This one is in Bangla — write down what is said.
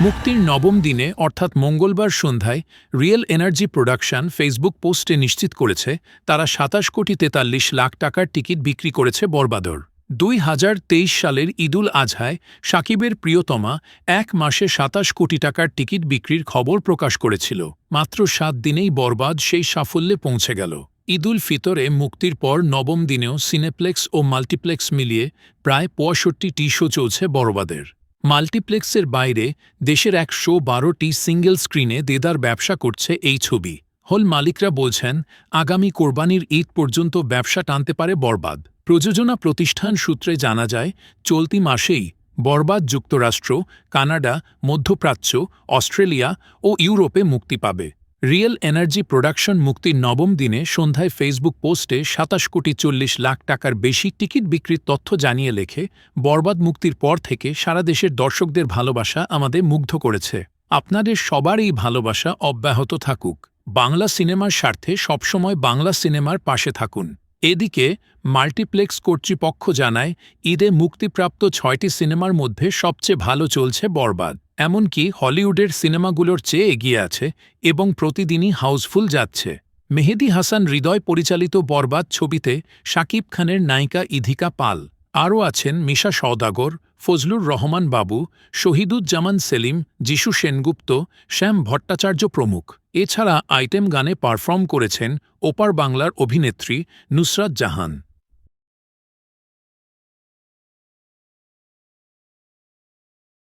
মুক্তির নবম দিনে, অর্থাৎ মঙ্গলবার সন্ধ্যায় রিয়েল এনার্জি প্রোডাকশন ফেসবুক পোস্টে নিশ্চিত করেছে, তারা সাতাশ কোটি তেতাল্লিশ লাখ টাকার টিকিট বিক্রি করেছে বরবাদর। দুই হাজার তেইশ সালের ঈদুল আজহায়, সাকিবের প্রিয়তমা এক মাসে সাতাশ কোটি টাকার টিকিট বিক্রির খবর প্রকাশ করেছিল। মাত্র সাত দিনেই বরবাদ সেই সাফল্যে পৌঁছে গেল। ঈদুল ফিতরে মুক্তির পর নবম দিনেও সিনেপ্লেক্স ও মাল্টিপ্লেক্স মিলিয়ে প্রায় পঁয়ষট্টি টি শো চলছে বরবাদের। মাল্টিপ্লেক্সের বাইরে দেশের একশো বারোটি সিঙ্গেল স্ক্রিনে দেদার ব্যবসা করছে এই ছবি। হল মালিকরা বলছেন, আগামী কোরবানির ঈদ পর্যন্ত ব্যবসা টানতে পারে বরবাদ। প্রযোজনা প্রতিষ্ঠান সূত্রে জানা যায়, চলতি মাসেই বরবাদ যুক্তরাষ্ট্র, কানাডা, মধ্যপ্রাচ্য, অস্ট্রেলিয়া ও ইউরোপে মুক্তি পাবে। রিয়েল এনার্জি প্রোডাকশন মুক্তির নবম দিনে সন্ধ্যায় ফেসবুক পোস্টে সাতাশ কোটি চল্লিশ লাখ টাকার বেশি টিকিট বিক্রির তথ্য জানিয়ে লেখে, বরবাদ মুক্তির পর থেকে সারা দেশের দর্শকদের ভালোবাসা আমাদের মুগ্ধ করেছে। আপনাদের সবার এই ভালোবাসা অব্যাহত থাকুক। বাংলা সিনেমার স্বার্থে সবসময় বাংলা সিনেমার পাশে থাকুন। এদিকে, মাল্টিপ্লেক্স কর্তৃপক্ষ জানায়, ঈদে মুক্তিপ্রাপ্ত ছয়টি সিনেমার মধ্যে সবচেয়ে ভালো চলছে বরবাদ। এমনকি হলিউডের সিনেমাগুলোর চেয়ে এগিয়ে আছে এবং প্রতিদিনই হাউসফুল যাচ্ছে। মেহেদি হাসান হৃদয় পরিচালিত বরবাদ ছবিতে শাকিব খানের নায়িকা ইধিকা পাল, আরও আছেন মিশা সওদাগর, ফজলুর রহমান বাবু, শহীদুজ্জামান সেলিম, যিশু সেনগুপ্ত, শ্যাম ভট্টাচার্য প্রমুখ। এছাড়া আইটেম গানে পারফর্ম করেছেন ওপার বাংলার অভিনেত্রী নুসরাত জাহান।